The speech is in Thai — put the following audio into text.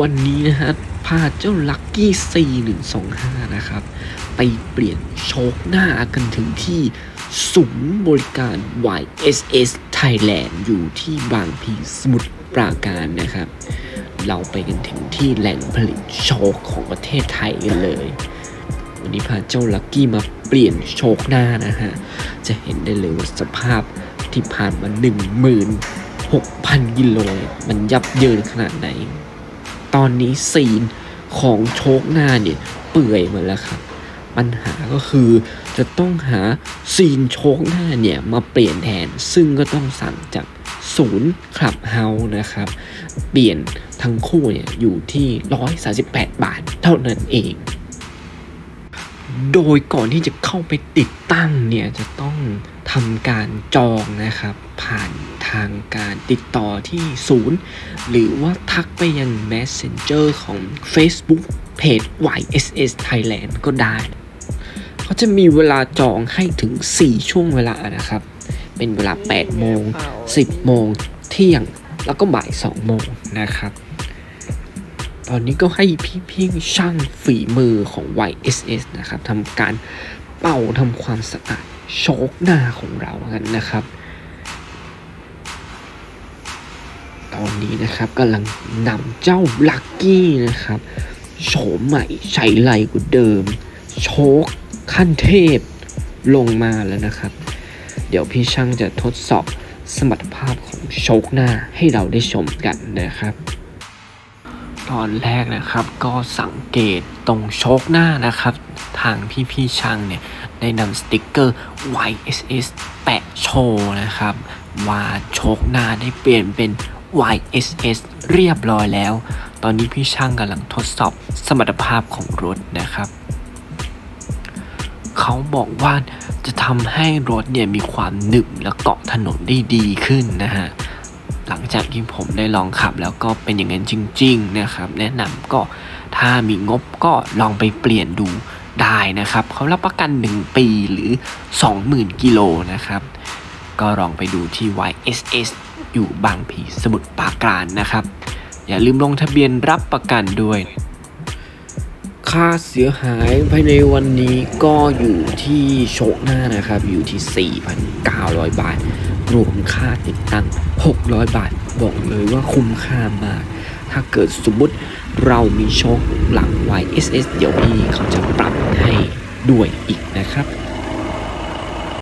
วันนี้นะฮะพาเจ้าลัคกี้ 4125 นะครับ ไปเปลี่ยนโชคหน้ากันถึงที่ศูนย์บริการ YSS Thailand อยู่ที่บางพีสมุทรปราการนะครับ เราไปกันถึงที่แหล่งผลิตโชคของประเทศไทยกันเลย วันนี้พาเจ้าลัคกี้มาเปลี่ยนโชคหน้านะฮะ จะเห็นได้เลยว่าสภาพที่ผ่านมา16,000กิโลมันยับเยินขนาดไหน ตอนนี้ซีนของโชคหน้าเนี่ยเปื่อยหมดแล้วครับ ปัญหาก็คือจะต้องหาซีนโชคหน้าเนี่ยมาเปลี่ยนแทน ซึ่งก็ต้องสั่งจากศูนย์คลับเฮาส์นะครับ เปลี่ยนทั้งคู่เนี่ยอยู่ที่ 138 บาทเท่านั้นเอง โดยก่อนที่จะเข้าไปติดตั้งเนี่ยจะต้องทำการจองนะครับ ผ่านทางการติดต่อที่ศูนย์ หรือว่าทักไปยัง Messenger ของ Facebook เพจ YSS Thailand ก็ได้เขาจะมีเวลาจองให้ถึง 4 ช่วงเวลานะครับ เป็นเวลา 8 โมง 10 โมง เที่ยง แล้วก็บ่าย 2 โมงนะครับ อนนี้ก็ให้พี่ๆช่างฝีมือของ YSS นะครับทำการเป่าทำความสะอาดโชคหน้าของเรากันนะครับ ตอนนี้นะครับกำลังนำเจ้าลักกี้นะครับโฉมใหม่ใช้ไรกว่าเดิม โชคขั้นเทพลงมาแล้วนะครับ เดี๋ยวพี่ช่างจะทดสอบสมรรถภาพของโชคหน้าให้เราได้ชมกันนะครับ ตอนแรกนะครับก็สังเกตตรงโชคหน้านะครับ ทางพี่ๆช่างเนี่ย ได้นำสติกเกอร์ YSS แปะโชว์นะครับ ว่าโชคหน้าได้เปลี่ยนเป็น YSS เรียบร้อยแล้ว ตอนนี้พี่ช่างกำลังทดสอบสมรรถภาพของรถนะครับ เขาบอกว่าจะทำให้รถเนี่ยมีความหนึบและเกาะถนนได้ดีขึ้นนะฮะ หลังจากที่ผมได้ลองขับแล้วก็เป็นอย่างนั้นจริง ๆ นะครับ แนะนำก็ถ้ามีงบก็ลองไปเปลี่ยนดูได้นะครับเขารับประกัน 1 ปีหรือ 20,000 กิโลนะครับ ก็ลองไปดูที่ YSS อยู่บางพีสมุทรปราการนะครับ อย่าลืมลงทะเบียนรับประกันด้วย ค่าเสียหายภายในวันนี้ก็อยู่ที่โชคหน้านะครับ อยู่ที่ 4,900 บาท รวมค่าติดตั้ง 600 บาท บอกเลยว่าคุ้มค่ามาก ถ้าเกิดสมมติเรามีโชคหลัง YSS เดี๋ยวพี่เขาจะปรับให้ด้วยอีกนะครับ